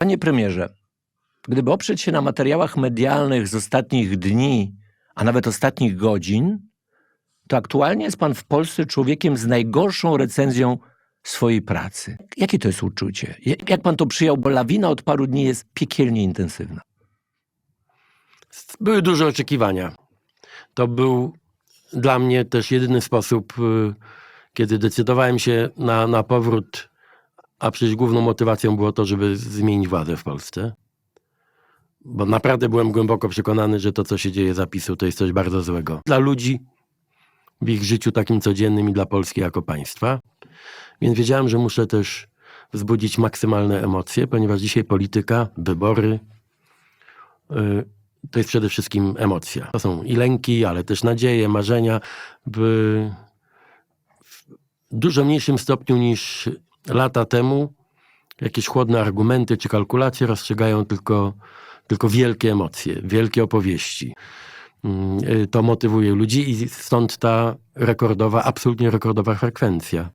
Panie premierze, gdyby oprzeć się na materiałach medialnych z ostatnich dni, a nawet ostatnich godzin, to aktualnie jest pan w Polsce człowiekiem z najgorszą recenzją swojej pracy. Jakie to jest uczucie? Jak- pan to przyjął? Bo lawina od paru dni jest piekielnie intensywna. Były duże oczekiwania. To był dla mnie też jedyny sposób, y, kiedy decydowałem się na, na powrót, a przecież główną motywacją było to, żeby zmienić władzę w Polsce. Bo naprawdę byłem głęboko przekonany, że to, co się dzieje zapisu, to jest coś bardzo złego. Dla ludzi, w ich życiu takim codziennym i dla Polski jako państwa. Więc wiedziałem, że muszę też wzbudzić maksymalne emocje, ponieważ dzisiaj polityka, wybory, y, to jest przede wszystkim emocja. To są i lęki, ale też nadzieje, marzenia. W dużo mniejszym stopniu niż lata temu jakieś chłodne argumenty czy kalkulacje rozstrzygają tylko, tylko wielkie emocje, wielkie opowieści. Mm, y, To motywuje ludzi i stąd ta rekordowa, absolutnie rekordowa frekwencja.